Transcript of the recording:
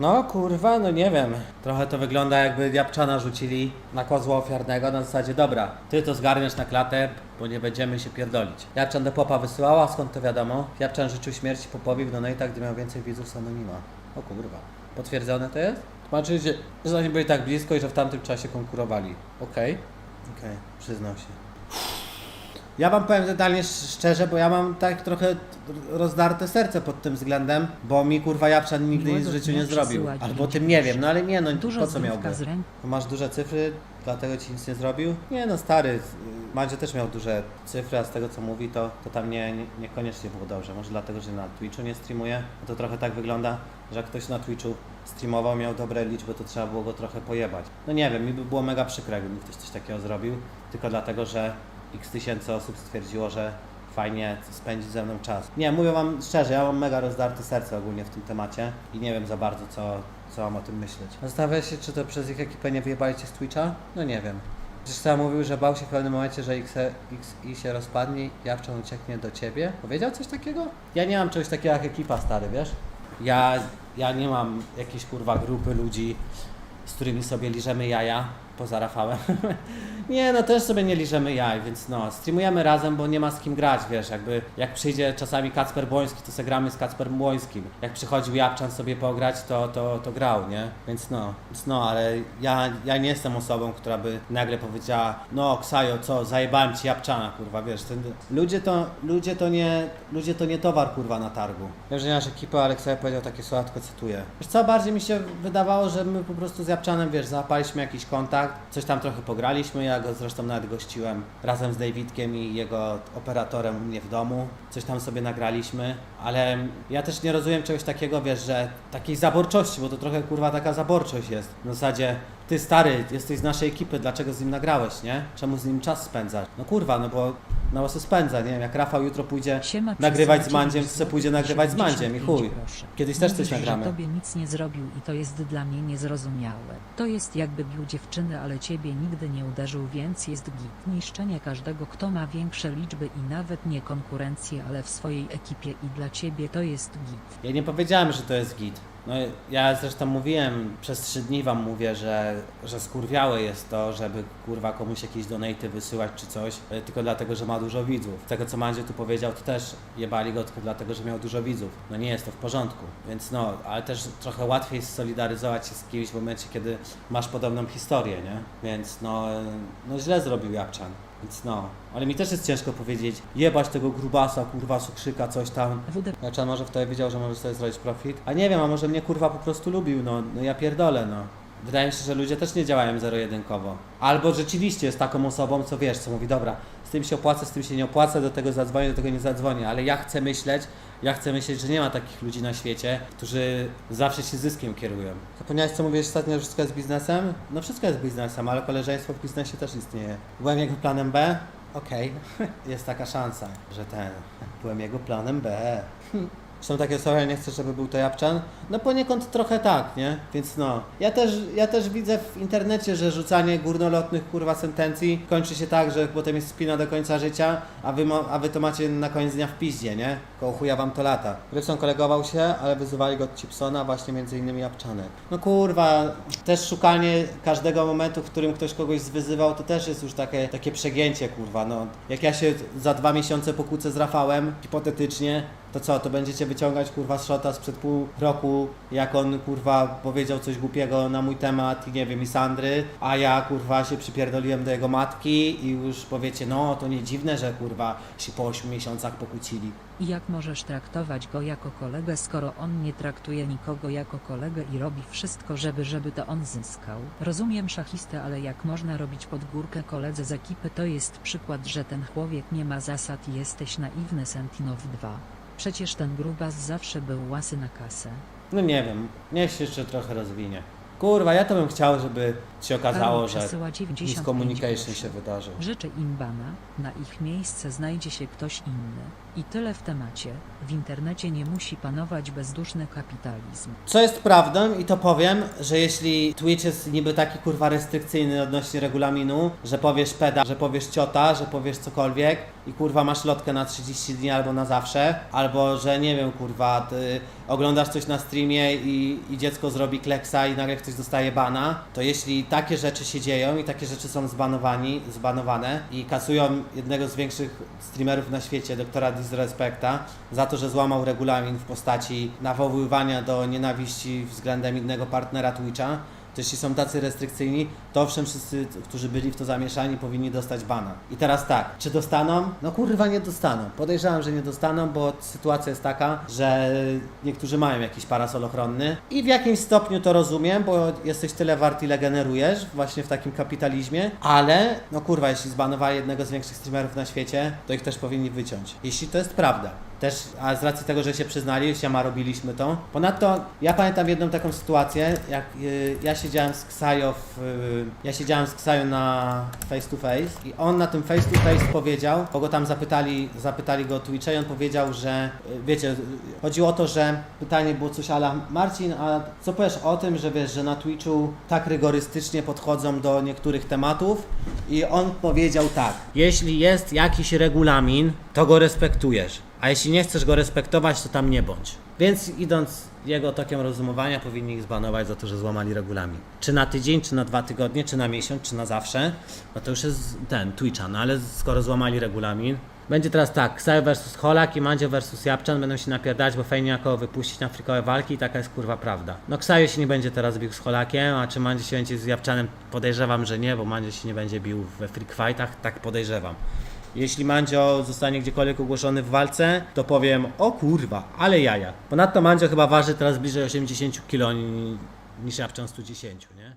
No kurwa, no nie wiem. Trochę to wygląda jakby Japczana rzucili na kozła ofiarnego na zasadzie dobra, ty to zgarniesz na klatę, bo nie będziemy się pierdolić. Japczan do popa wysyłała, skąd to wiadomo? Japczan życzył śmierci popowi w donata, gdy miał więcej widzów z anonima. O kurwa. Potwierdzone to jest? Znaczy, że, że oni byli tak blisko i że w tamtym czasie konkurowali. Okej. Okej, przyznał się. Ja wam powiem totalnie sz- szczerze, bo ja mam tak trochę rozdarte serce pod tym względem, bo mi kurwa Japczan nigdy nic w życiu nie zrobił. Albo tym nie wiem, no ale nie no, Dużo po co miałby? ręki. Masz duże cyfry, dlatego ci nic nie zrobił? Nie no stary, Mandzio też miał duże cyfry, a z tego co mówi to, to tam nie, nie, niekoniecznie było dobrze. Może dlatego, że na Twitchu nie streamuje? No to trochę tak wygląda, że jak ktoś na Twitchu streamował, miał dobre liczby, to trzeba było go trochę pojebać. No nie wiem, mi by było mega przykro, jakby mi ktoś coś takiego zrobił, tylko dlatego, że x tysięcy osób stwierdziło, że fajnie spędzić ze mną czas. Nie, mówię wam szczerze, ja mam mega rozdarte serce ogólnie w tym temacie i nie wiem za bardzo, co, co mam o tym myśleć. Zastanawiam się, czy to przez ich ekipę nie wyjebali cię z Twitcha? No nie wiem. Przecież sam mówił, że bał się w pewnym momencie, że XE XI się rozpadnie Jawczan ucieknie do ciebie. Powiedział coś takiego? Ja nie mam czegoś takiego jak ekipa, stary, wiesz? Ja, ja nie mam jakiejś kurwa grupy ludzi, z którymi sobie liżemy jaja, poza Rafałem. nie, no też sobie nie liżemy jaj, więc no, streamujemy razem, bo nie ma z kim grać, wiesz, jakby jak przyjdzie czasami Kacper Błoński, to se gramy z Kacperem Błońskim. Jak przychodził Japczan sobie pograć, to, to, to grał, nie? Więc no, więc no, ale ja, ja nie jestem osobą, która by nagle powiedziała, no Ksajo, co, zajebałem ci Japczana, kurwa, wiesz, ten, ludzie to, ludzie to nie, ludzie to nie towar, kurwa, na targu. Wiem, że nie masz ekipy, ale Ksajo powiedział takie słowa, tylko cytuję. Wiesz co, bardziej mi się wydawało, że my po prostu z Japczanem, wiesz, załapaliśmy jakiś kontakt, coś tam trochę pograliśmy, ja go zresztą nawet gościłem razem z Davidkiem i jego operatorem u mnie w domu, coś tam sobie nagraliśmy, ale ja też nie rozumiem czegoś takiego, wiesz, że takiej zaborczości, bo to trochę kurwa taka zaborczość jest. W zasadzie, ty stary, jesteś z naszej ekipy, dlaczego z nim nagrałeś, nie? Czemu z nim czas spędzasz? No kurwa, no bo bo se spędza, nie wiem, jak Rafał jutro pójdzie Siema, nagrywać z Mandziem, to se pójdzie nagrywać z Mandziem i chuj. 75 groszy. Kiedyś też coś Mówisz, nagramy. że tobie nic nie zrobił i to jest dla mnie niezrozumiałe. To jest jakby bił dziewczyny, ale ciebie nigdy nie uderzył, więc jest git. Niszczenie każdego, kto ma większe liczby i nawet nie konkurencję, ale w swojej ekipie i dla ciebie to jest git. Ja nie powiedziałem, że to jest git. No ja zresztą mówiłem, przez trzy dni wam mówię, że, że skurwiałe jest to, żeby kurwa komuś jakieś donaty wysyłać czy coś, e, tylko dlatego, że ma dużo widzów. Z tego co Mandzie tu powiedział, to też jebali go tylko dlatego, że miał dużo widzów. No nie jest to w porządku. Więc no, ale też trochę łatwiej solidaryzować się z kimś w momencie, kiedy masz podobną historię, nie? Więc no, e, no źle zrobił Japczan. Więc no, ale mi też jest ciężko powiedzieć, jebać tego grubasa, kurwa, cukrzyka, coś tam. WD Znaczy, on może wtedy wiedział, że może sobie zrobić profit. A nie wiem, a może mnie kurwa po prostu lubił, no, no ja pierdolę, no. Wydaje mi się, że ludzie też nie działają zero-jedynkowo. Albo rzeczywiście jest taką osobą, co wiesz, co mówi, dobra, z tym się opłaca, z tym się nie opłaca, do tego zadzwonię, do tego nie zadzwonię, ale ja chcę myśleć, ja chcę myśleć, że nie ma takich ludzi na świecie, którzy zawsze się zyskiem kierują. Zapomniałeś, co mówiłeś ostatnio, że wszystko jest biznesem? No wszystko jest biznesem, ale koleżeństwo w biznesie też istnieje. Byłem jego planem B? Okej, jest taka szansa, że ten, byłem jego planem B. Są takie osoby, nie chcę, żeby był to Japczan? No poniekąd trochę tak, nie? Więc no. Ja też, ja też widzę w internecie, że rzucanie górnolotnych kurwa sentencji kończy się tak, że potem jest spina do końca życia, a wy, ma, a wy to macie na koniec dnia w piździe, nie? Koło chuja wam to lata. Rybson kolegował się, ale wyzywali go od Chipsona właśnie między innymi Japczany. No kurwa, też szukanie każdego momentu, w którym ktoś kogoś zwyzywał, to też jest już takie, takie przegięcie, kurwa, no. Jak ja się za dwa miesiące pokłócę z Rafałem, hipotetycznie, to co, to będziecie wyciągać kurwa szota sprzed pół roku, jak on kurwa powiedział coś głupiego na mój temat i nie wiem, i Sandry, a ja kurwa się przypierdoliłem do jego matki i już powiecie, no to nie dziwne, że kurwa się po 8 miesiącach pokłócili. I jak możesz traktować go jako kolegę, skoro on nie traktuje nikogo jako kolegę i robi wszystko, żeby żeby to on zyskał? Rozumiem szachistę, ale jak można robić pod górkę koledze z ekipy, to jest przykład, że ten człowiek nie ma zasad i jesteś naiwny Sentinow 2. Przecież ten grubas zawsze był łasy na kasę. No nie wiem, niech się jeszcze trochę rozwinie. Kurwa, ja to bym chciał, żeby się okazało, że przesyła 95 miscommunication się wydarzył. Życzę im bana, na ich miejsce znajdzie się ktoś inny. I tyle w temacie. W internecie nie musi panować bezduszny kapitalizm. Co jest prawdą i to powiem, że jeśli Twitch jest niby taki kurwa restrykcyjny odnośnie regulaminu, że powiesz peda, że powiesz ciota, że powiesz cokolwiek i kurwa masz lotkę na 30 dni albo na zawsze, albo że nie wiem kurwa, ty oglądasz coś na streamie i, i dziecko zrobi kleksa i nagle ktoś dostaje bana, to jeśli takie rzeczy się dzieją i takie rzeczy są zbanowani, zbanowane i kasują jednego z większych streamerów na świecie, doktora Disrespekta, za to, że złamał regulamin w postaci nawoływania do nienawiści względem innego partnera Twitcha, jeśli są tacy restrykcyjni, to owszem wszyscy, którzy byli w to zamieszani, powinni dostać bana. I teraz tak, czy dostaną? No kurwa nie dostaną. Podejrzewam, że nie dostaną, bo sytuacja jest taka, że niektórzy mają jakiś parasol ochronny i w jakimś stopniu to rozumiem, bo jesteś tyle wart, ile generujesz właśnie w takim kapitalizmie, ale no kurwa, jeśli zbanowali jednego z większych streamerów na świecie, to ich też powinni wyciąć. Jeśli to jest prawda. Też, a z racji tego, że się przyznali, siama robiliśmy to. Ponadto ja pamiętam jedną taką sytuację, jak y, ja siedziałem z Ksajo w, y, ja siedziałem z Ksajo na face to face i on na tym face to face powiedział, bo go tam zapytali, zapytali go Twitcha i on powiedział, że y, wiecie, chodziło o to, że pytanie było coś ala Marcin, a co powiesz o tym, że wiesz, że na Twitchu tak rygorystycznie podchodzą do niektórych tematów i on powiedział tak, jeśli jest jakiś regulamin, to go respektujesz. A jeśli nie chcesz go respektować, to tam nie bądź. Więc idąc jego tokiem rozumowania, powinni ich zbanować za to, że złamali regulamin. Czy na tydzień, czy na dwa tygodnie, czy na miesiąc, czy na zawsze, no to już jest ten Twitcha, no ale skoro złamali regulamin, będzie teraz tak, Ksajo versus Holak i Mandzio versus Japczan będą się napierdać, bo fajnie jako wypuścić na frikowe walki i taka jest kurwa prawda. No Ksajo się nie będzie teraz bił z Holakiem, a czy Mandzio się będzie z Japczanem? Podejrzewam, że nie, bo Mandzio się nie będzie bił we freak fightach, tak podejrzewam. Jeśli Mandzio zostanie gdziekolwiek ogłoszony w walce, to powiem, o kurwa, ale jaja. Ponadto Mandzio chyba waży teraz bliżej 80 kg niż Japczan 110, nie?